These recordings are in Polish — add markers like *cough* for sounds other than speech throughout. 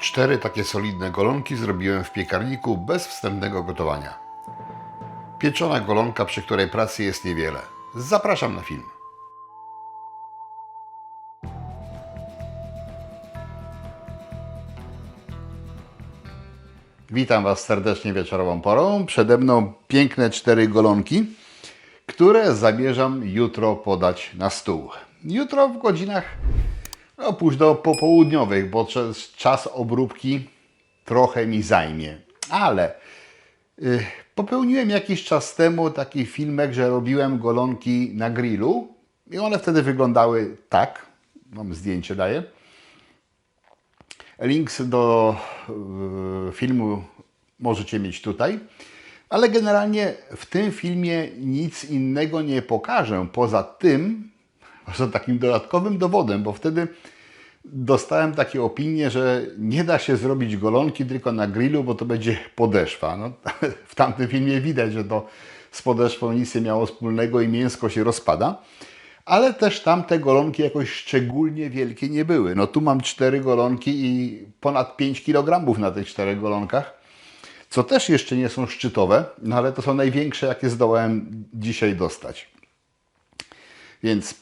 Cztery takie solidne golonki zrobiłem w piekarniku bez wstępnego gotowania. Pieczona golonka, przy której pracy jest niewiele. Zapraszam na film. Witam Was serdecznie wieczorową porą. Przede mną piękne cztery golonki, które zamierzam jutro podać na stół. Jutro w godzinach no, późno popołudniowych, bo czas- czas obróbki trochę mi zajmie. Ale y, popełniłem jakiś czas temu taki filmek, że robiłem golonki na grillu i one wtedy wyglądały tak. Mam zdjęcie, daję. Links do y, filmu możecie mieć tutaj. Ale generalnie w tym filmie nic innego nie pokażę poza tym, poza takim dodatkowym dowodem, bo wtedy dostałem takie opinie, że nie da się zrobić golonki tylko na grillu, bo to będzie podeszwa. No, *laughs* w tamtym filmie widać, że to z podeszwą nic nie miało wspólnego i mięsko się rozpada. Ale też tamte golonki jakoś szczególnie wielkie nie były. No tu mam cztery golonki i ponad 5 kg na tych czterech golonkach co też jeszcze nie są szczytowe, no ale to są największe, jakie zdołałem dzisiaj dostać. Więc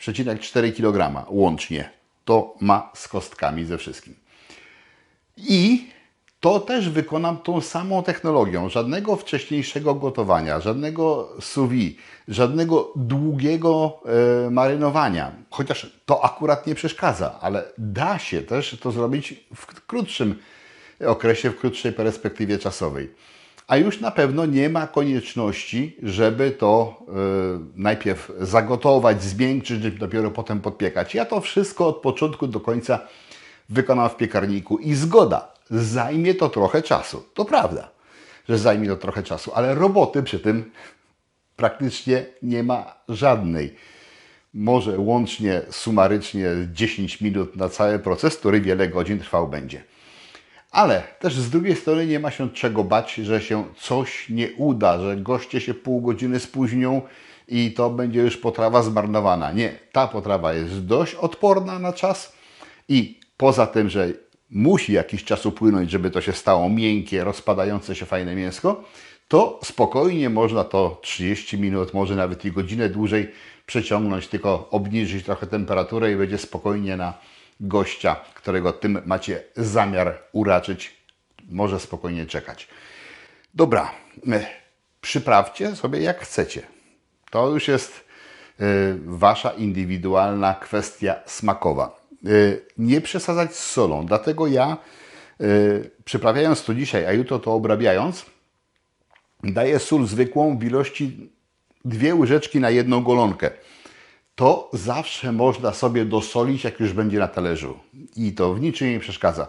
5,4 kg łącznie to ma z kostkami ze wszystkim. I to też wykonam tą samą technologią. Żadnego wcześniejszego gotowania, żadnego sous vide, żadnego długiego e, marynowania. Chociaż to akurat nie przeszkadza, ale da się też to zrobić w krótszym okresie, w krótszej perspektywie czasowej. A już na pewno nie ma konieczności, żeby to e, najpierw zagotować, zmiękczyć, dopiero potem podpiekać. Ja to wszystko od początku do końca wykonam w piekarniku i zgoda, zajmie to trochę czasu. To prawda, że zajmie to trochę czasu, ale roboty przy tym praktycznie nie ma żadnej. Może łącznie, sumarycznie 10 minut na cały proces, który wiele godzin trwał będzie. Ale też z drugiej strony nie ma się czego bać, że się coś nie uda, że goście się pół godziny spóźnią i to będzie już potrawa zmarnowana. Nie, ta potrawa jest dość odporna na czas i poza tym, że musi jakiś czas upłynąć, żeby to się stało miękkie, rozpadające się fajne mięsko, to spokojnie można to 30 minut, może nawet i godzinę dłużej przeciągnąć, tylko obniżyć trochę temperaturę i będzie spokojnie na gościa, którego tym macie zamiar uraczyć, może spokojnie czekać. Dobra, e, przyprawcie sobie jak chcecie. To już jest e, Wasza indywidualna kwestia smakowa. E, Nie przesadzać z solą, dlatego ja przyprawiając to dzisiaj, a jutro to obrabiając, daję sól zwykłą w ilości dwie łyżeczki na jedną golonkę to zawsze można sobie dosolić, jak już będzie na talerzu. I to w niczym nie przeszkadza.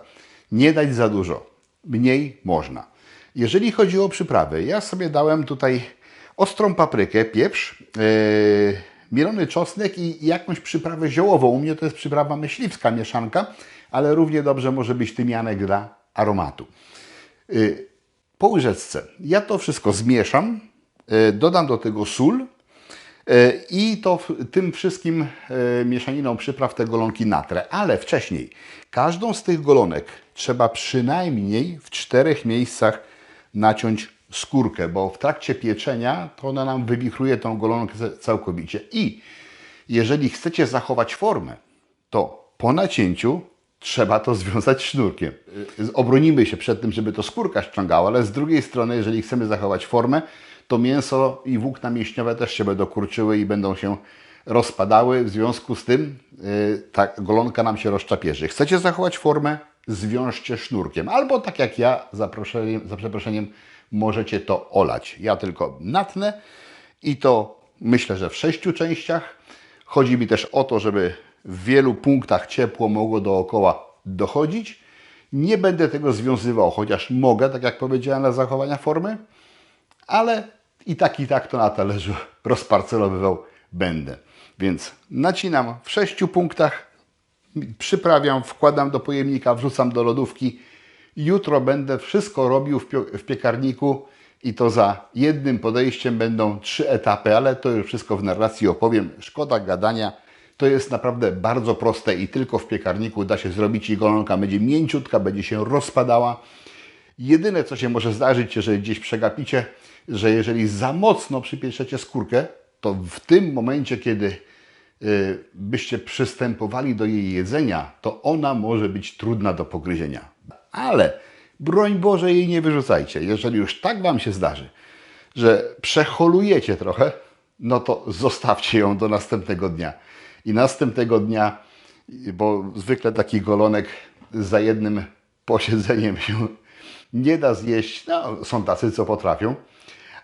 Nie dać za dużo. Mniej można. Jeżeli chodzi o przyprawy, ja sobie dałem tutaj ostrą paprykę, pieprz, yy, mielony czosnek i jakąś przyprawę ziołową. U mnie to jest przyprawa myśliwska, mieszanka, ale równie dobrze może być tymianek dla aromatu. Yy, po łyżeczce ja to wszystko zmieszam, yy, dodam do tego sól, I to tym wszystkim e, mieszaniną przypraw te golonki natrę. Ale wcześniej każdą z tych golonek trzeba przynajmniej w czterech miejscach naciąć skórkę, bo w trakcie pieczenia to ona nam wywichruje tą golonkę całkowicie. I jeżeli chcecie zachować formę, to po nacięciu trzeba to związać sznurkiem. Y, Obronimy się przed tym, żeby to skórka ściągała, ale z drugiej strony, jeżeli chcemy zachować formę, to mięso i włókna mięśniowe też się będą kurczyły i będą się rozpadały. W związku z tym y, ta golonka nam się rozczapierzy. Chcecie zachować formę? Zwiążcie sznurkiem. Albo tak jak ja, za, za przeproszeniem, możecie to olać. Ja tylko natnę i to myślę, że w sześciu częściach. Chodzi mi też o to, żeby w wielu punktach ciepło mogło dookoła dochodzić. Nie będę tego związywał, chociaż mogę, tak jak powiedziałem, dla zachowania formy, ale i tak, i tak to na talerzu *laughs* rozparcelowywał będę. Więc nacinam w sześciu punktach, przyprawiam, wkładam do pojemnika, wrzucam do lodówki. Jutro będę wszystko robił w, piekarniku i to za jednym podejściem będą trzy etapy, ale to już wszystko w narracji opowiem. Szkoda gadania. To jest naprawdę bardzo proste i tylko w piekarniku da się zrobić i golonka będzie mięciutka, będzie się rozpadała. Jedyne, co się może zdarzyć, jeżeli gdzieś przegapicie, że jeżeli za mocno przypieczecie skórkę, to w tym momencie, kiedy y, byście przystępowali do jej jedzenia, to ona może być trudna do pogryzienia. Ale broń Boże jej nie wyrzucajcie. Jeżeli już tak Wam się zdarzy, że przeholujecie trochę, no to zostawcie ją do następnego dnia. I następnego dnia, bo zwykle taki golonek za jednym posiedzeniem się nie da zjeść. No, są tacy, co potrafią.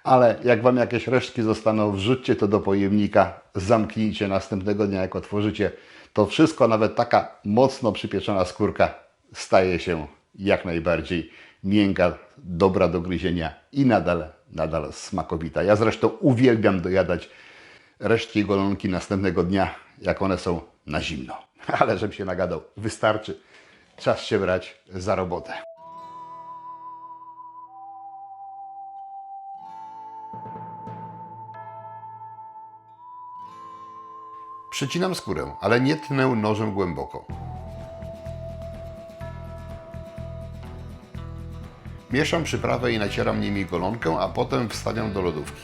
Ale jak Wam jakieś resztki zostaną, wrzućcie to do pojemnika, zamknijcie następnego dnia, jak otworzycie. To wszystko, nawet taka mocno przypieczona skórka, staje się jak najbardziej miękka, dobra do gryzienia i nadal, nadal smakowita. Ja zresztą uwielbiam dojadać resztki golonki następnego dnia, jak one są na zimno. *laughs* Ale żebym się nagadał, wystarczy. Czas się brać za robotę. Przecinam skórę, ale nie tnę nożem głęboko. Mieszam przyprawę i nacieram nimi golonkę, a potem wstawiam do lodówki.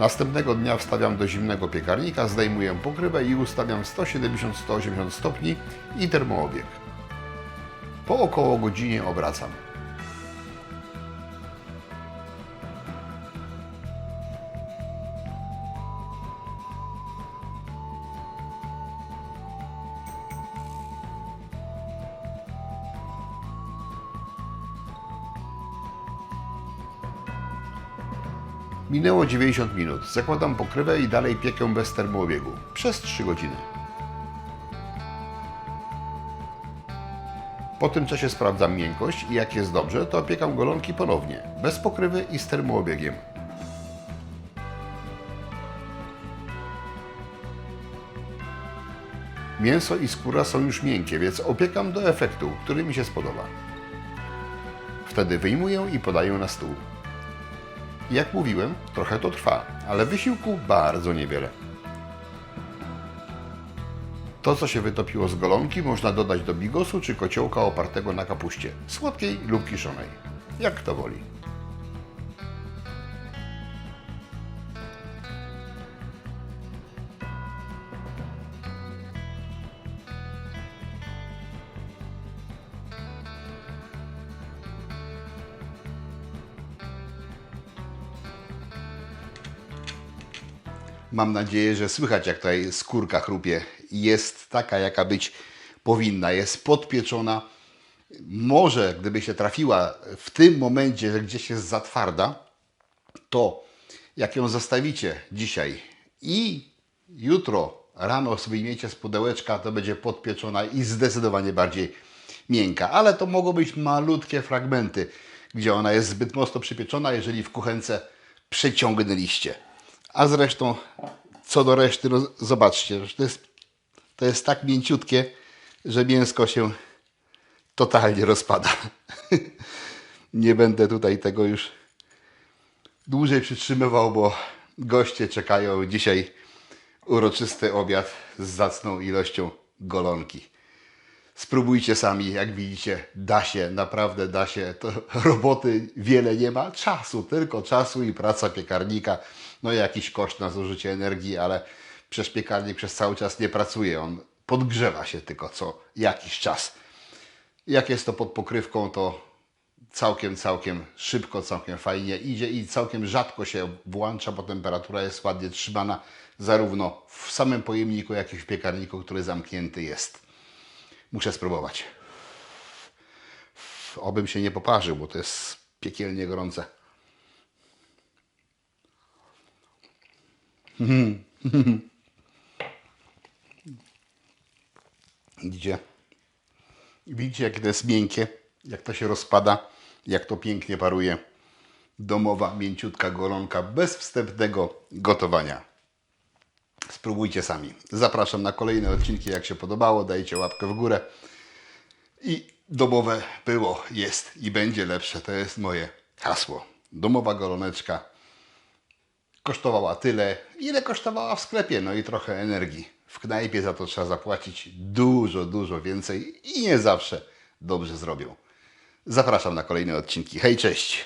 Następnego dnia wstawiam do zimnego piekarnika, zdejmuję pokrywę i ustawiam 170-180 stopni i termoobieg. Po około godzinie obracam. Minęło 90 minut. Zakładam pokrywę i dalej piekę bez termoobiegu. Przez 3 godziny. Po tym czasie sprawdzam miękkość i jak jest dobrze, to opiekam golonki ponownie. Bez pokrywy i z termoobiegiem. Mięso i skóra są już miękkie, więc opiekam do efektu, który mi się spodoba. Wtedy wyjmuję i podaję na stół. Jak mówiłem, trochę to trwa, ale wysiłku bardzo niewiele. To, co się wytopiło z golonki, można dodać do bigosu czy kociołka opartego na kapuście, słodkiej lub kiszonej, jak kto woli. Mam nadzieję, że słychać, jak tutaj skórka chrupie. Jest taka, jaka być powinna. Jest podpieczona. Może, gdyby się trafiła w tym momencie, że gdzieś jest za twarda, to jak ją zostawicie dzisiaj i jutro rano wyjmiecie z pudełeczka, to będzie podpieczona i zdecydowanie bardziej miękka. Ale to mogą być malutkie fragmenty, gdzie ona jest zbyt mocno przypieczona, jeżeli w kuchence przeciągnęliście. A zresztą, co do reszty, no zobaczcie, że to jest, to jest tak mięciutkie, że mięsko się totalnie rozpada. *laughs* Nie będę tutaj tego już dłużej przytrzymywał, bo goście czekają dzisiaj uroczysty obiad z zacną ilością golonki. Spróbujcie sami, jak widzicie, da się, naprawdę da się. To *laughs* roboty wiele nie ma, czasu, tylko czasu i praca piekarnika. No jakiś koszt na zużycie energii, ale przecież piekarnik przez cały czas nie pracuje. On podgrzewa się tylko co jakiś czas. Jak jest to pod pokrywką, to całkiem, całkiem szybko, całkiem fajnie idzie i całkiem rzadko się włącza, bo temperatura jest ładnie trzymana zarówno w samym pojemniku, jak i w piekarniku, który zamknięty jest. Muszę spróbować. Obym się nie poparzył, bo to jest piekielnie gorące. *laughs* Widzicie? Widzicie, jakie to jest miękkie, jak to się rozpada, jak to pięknie paruje. Domowa, mięciutka golonka bez wstępnego gotowania. Spróbujcie sami. Zapraszam na kolejne odcinki, jak się podobało. Dajcie łapkę w górę. I domowe było, jest i będzie lepsze. To jest moje hasło. Domowa goloneczka kosztowała tyle, ile kosztowała w sklepie, no i trochę energii. W knajpie za to trzeba zapłacić dużo, dużo więcej i nie zawsze dobrze zrobią. Zapraszam na kolejne odcinki. Hej, cześć!